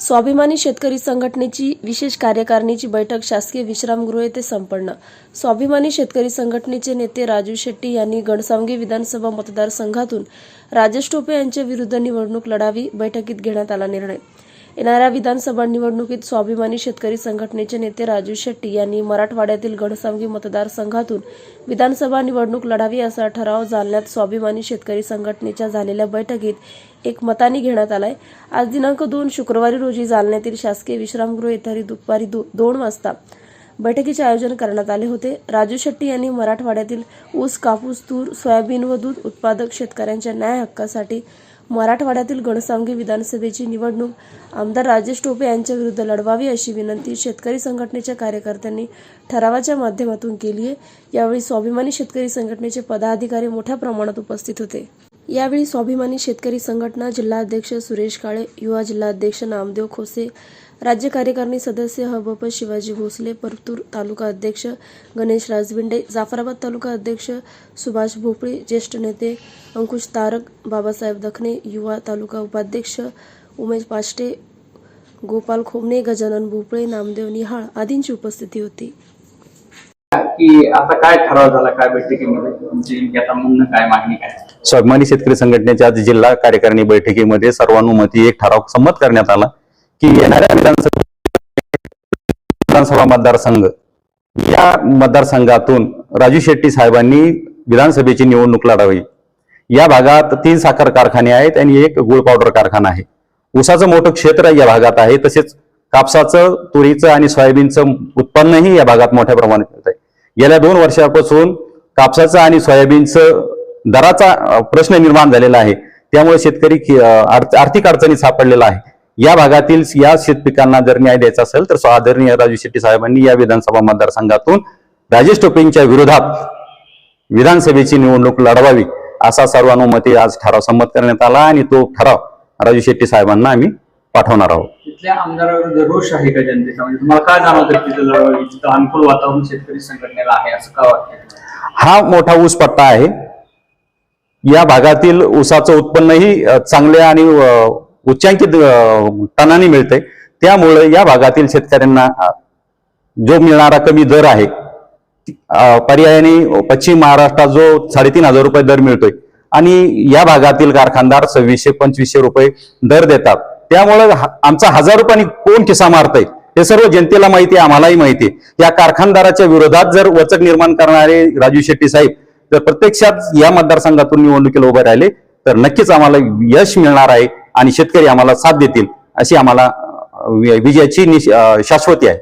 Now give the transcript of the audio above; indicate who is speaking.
Speaker 1: स्वाभिमानी शेतकरी संघटनेची विशेष कार्यकारिणीची बैठक शासकीय विश्रामगृह येथे संपन्न. स्वाभिमानी शेतकरी संघटनेचे नेते राजू शेट्टी यांनी गणसावंगी विधानसभा मतदारसंघातून राजेश टोपे यांच्या विरुद्ध निवडणूक लढावी बैठकीत घेण्यात आला निर्णय. येणाऱ्या विधानसभा निवडणुकीत स्वाभिमानी शेतकरी संघटनेचे नेते राजू शेट्टी यांनी मराठवाड्यातील गणसावंगी मतदारसंघातून विधानसभा निवडणूक लढावी असा ठराव जालन्यात स्वाभिमानी शेतकरी संघटनेच्या झालेल्या बैठकीत एक मताने घेण्यात आलाय. आज दिनांक दोन शुक्रवारी रोजी जालन्यातील शासकीय विश्रामगृह येथे दुपारी दो, दोन वाजता बैठकीचे आयोजन करण्यात आले होते. राजू शेट्टी यांनी मराठवाड्यातील ऊस कापूस तूर सोयाबीन व दूध उत्पादक शेतकऱ्यांच्या न्याय हक्कासाठी मराठवाड्यातील गणसावंगी विधानसभेची निवडणूक आमदार राजेश टोपे यांच्या विरुद्ध लढवावी अशी विनंती शेतकरी संघटनेच्या कार्यकर्त्यांनी ठरावाच्या माध्यमातून केली आहे. यावेळी स्वाभिमानी शेतकरी संघटनेचे पदाधिकारी मोठ्या प्रमाणात उपस्थित होते. यावेळी स्वाभिमानी शेतकरी संघटना जिल्हाध्यक्ष सुरेश काळे युवा जिल्हाध्यक्ष नामदेव खोसे राज्य कार्यकारिणी सदस्य हबप शिवाजी भोसले परतूर तालुका अध्यक्ष गणेश राजबिंडे जाफराबाद तालुका अध्यक्ष सुभाष भोपळे ज्येष्ठ नेते अंकुश तारक बाबासाहेब दखने युवा तालुका उपाध्यक्ष उमेश पाष्टे गोपाल खोमणे गजानन भोपळे नामदेव निहाळ आदींची उपस्थिती होती.
Speaker 2: की आता काय ठराव झाला? काय बैठकीमध्ये? तुमची आता म्हणणं काय मागणी काय?
Speaker 3: स्वाभिमानी शेतकरी संघटनेच्या आज जिल्हा कार्यकारिणी बैठकीमध्ये सर्वानुमती एक ठराव संमत करण्यात आला. की येणाऱ्या विधानसभा विधानसभा मतदारसंघ या मतदारसंघातून राजू शेट्टी साहेबांनी विधानसभेची निवडणूक लढावी. या भागात तीन साखर कारखाने आहेत आणि एक गुळ पावडर कारखाना आहे. ऊसाचं मोठं क्षेत्र या भागात आहे तसेच कापसाचं तुरीचं आणि सोयाबीनचं उत्पन्नही या भागात मोठ्या प्रमाणात होत आहे. गेल्या दोन वर्षापासून कापसाचं आणि सोयाबीनचं दराचा प्रश्न निर्माण झालेला आहे. त्यामुळे शेतकरी आर्थिक अडचणीत सापडलेला आहे. या भागातील या शेतपिकांना जर न्याय द्यायचा असेल तर आदरणीय राजू शेट्टी साहेबांनी या विधानसभा मतदारसंघातून राजेश टोपेंच्या विरोधात विधानसभेची निवडणूक लढवावी असा सर्वानुमते आज ठराव संमत करण्यात आला आणि तो ठराव राजू शेट्टी साहेबांना आम्ही पाठवणार आहोत.
Speaker 2: तिथल्या आमदाराविरुद्ध रोष आहे का जनतेचा? म्हणजे तुम्हाला काय जाणवतं की तिथं लढवावी तिथं अनुकूल वातावरण शेतकरी संघटनेला आहे असं का वाटतं
Speaker 3: हा मोठा ऊस पट्टा आहे. या भागातील ऊसाचं उत्पन्नही चांगले आणि उच्चांकित टनाने मिळते. त्यामुळे या भागातील शेतकऱ्यांना जो मिळणारा कमी दर आहे पर्यायाने पश्चिम महाराष्ट्रात जो साडेतीन हजार रुपये दर मिळतोय आणि या भागातील कारखानदार सव्वीसशे पंचवीसशे रुपये दर देतात. त्यामुळे आमचा हजार रुपयांनी कोण किसा मारतय हे सर्व जनतेला माहिती आहे आम्हालाही माहिती आहे. या कारखानदाराच्या विरोधात जर वचक निर्माण करणारे राजू शेट्टी साहेब जर प्रत्यक्षात या मतदारसंघातून निवडणुकीला उभे राहिले तर नक्कीच आम्हाला यश मिळणार आहे. आणि शेतकरी आम्हाला साथ देतील अशी आम्हाला विजयाची निश- शाश्वती आहे.